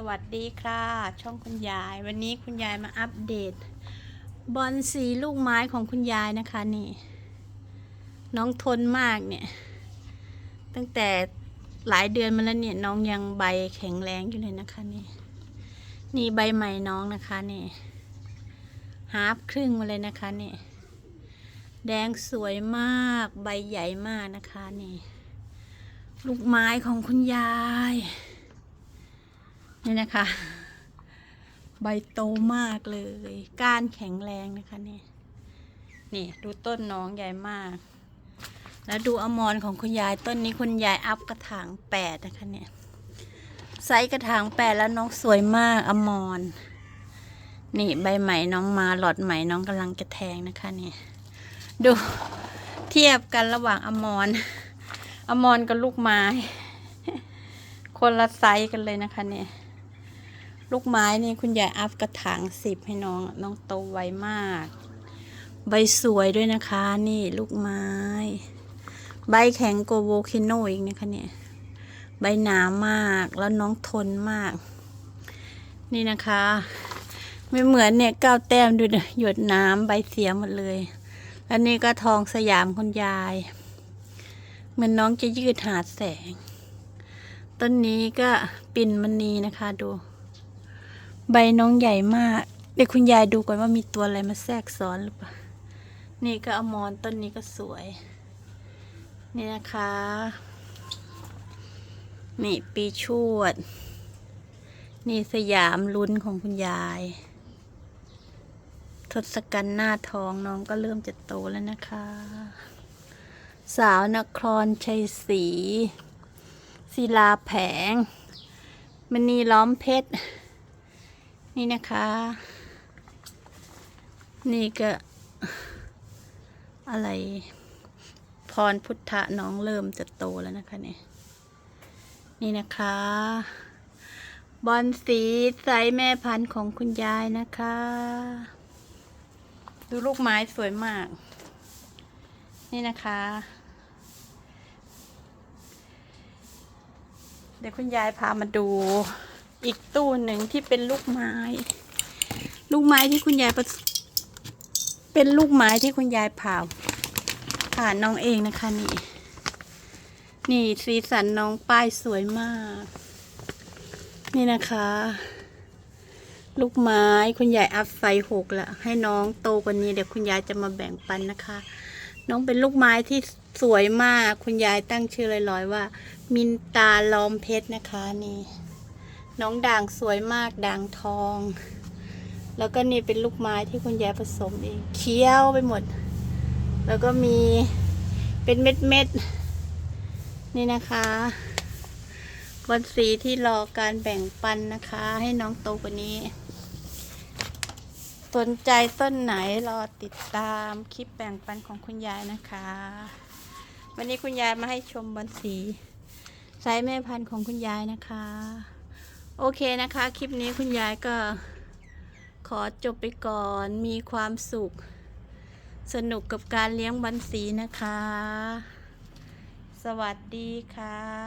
สวัสดีค่ะ ช่องคุณยาย วันนี้คุณยายมาอัปเดต บอลสีลูกไม้ของคุณยายนะคะนี่ น้องทนมากเนี่ย ตั้งแต่หลายเดือนมาแล้วเนี่ยน้องยังใบแข็งแรงอยู่เลยนะคะนี่ นี่ใบใหม่น้องนะคะนี่ฮาฟครึ่งมาเลยนะคะนี่ แดงสวยมากใบใหญ่มากนะคะนี่ ลูกไม้ของคุณยาย นี่นะคะ ใบโตมากเลยก้านแข็งแรงนะคะนี่นี่ดูต้นน้องใหญ่มาก แล้วดูอมรของคุณยายต้นนี้คุณยายอัพกระถางแปดนะคะเนี่ยไซส์กระถางแปดแล้วน้องสวยมากอมรนี่ใบใหม่น้องมาหลอดใหม่น้องกำลังจะแทงนะคะเนี่ยดูเทียบกันระหว่างอมรอมรกับลูกไม้ คนละไซส์กันเลยนะคะเนี่ย ลูกไม้นี่คุณยายอัพกระถางสิบให้น้องน้องโตไวมาก ใบสวยด้วยนะคะ นี่ลูกไม้ ใบแข็งโกโวคิโนอีกนะคะเนี่ยใบหนามากแล้วน้องทนมาก นี่นะคะ ไม่เหมือนเนี่ยก้าวแต้มดูนะหยดน้ำใบเสียหมดเลยแล้วนี่ก็ทองสยามคุณยายเหมือนน้องจะยืดหาดแสง ต้นนี้ก็ปิ่นมณีนะคะดู ใบน้องใหญ่มาก เดี๋ยวคุณยายดูก่อนว่ามีตัวอะไรมาแทรกซ้อนหรือเปล่า นี่ก็อมรต้นนี้ก็สวย นี่นะคะ นี่ปีชวด นี่สยามลุ้นของคุณยาย ทศกัณฐ์หน้าท้องน้องก็เริ่มจะโตแล้วนะคะ สาวนครชัยศรีศิลาแผงมณีล้อมเพชร นี่นะคะ นี่ก็ อะไร พรพุทธะน้องเริ่มจะโตแล้วนะคะเนี่ย นี่นะคะ บอลสีไซส์แม่พันธุ์ของคุณยายนะคะ ดูลูกไม้สวยมาก นี่นะคะเดี๋ยวคุณยายพามาดู อีกตู้หนึ่งที่เป็นลูกไม้ ลูกไม้ที่คุณยายเป็นลูกไม้ที่คุณยายผ่าผ่าน้องเองนะคะนี่ นี่สีสันน้องป้ายสวยมาก นี่นะคะ ลูกไม้คุณยายอัพไซหกละให้น้องโตกว่านี้เดี๋ยวคุณยายจะมาแบ่งปันนะคะ น้องเป็นลูกไม้ที่สวยมาก คุณยายตั้งชื่อลอยๆว่า มินตาล้อมเพชรนะคะนี่ น้องด่างสวยมากด่างทอง แล้วก็นี่เป็นลูกไม้ที่คุณยายผสมเองเคี้ยวไปหมด แล้วก็มีเป็นเม็ดเม็ดนี่นะคะวันสีที่รอการแบ่งปันนะคะ ให้น้องโตกว่านี้ สนใจต้นไหนรอติดตามคลิปแบ่งปันของคุณยายนะคะ วันนี้คุณยายมาให้ชมบอนสีไซส์แม่พันธุ์ของคุณยายนะคะ โอเคนะคะ คลิปนี้คุณยายก็ขอจบไปก่อน มีความสุข สนุกกับการเลี้ยงบันสีนะคะ สวัสดีค่ะ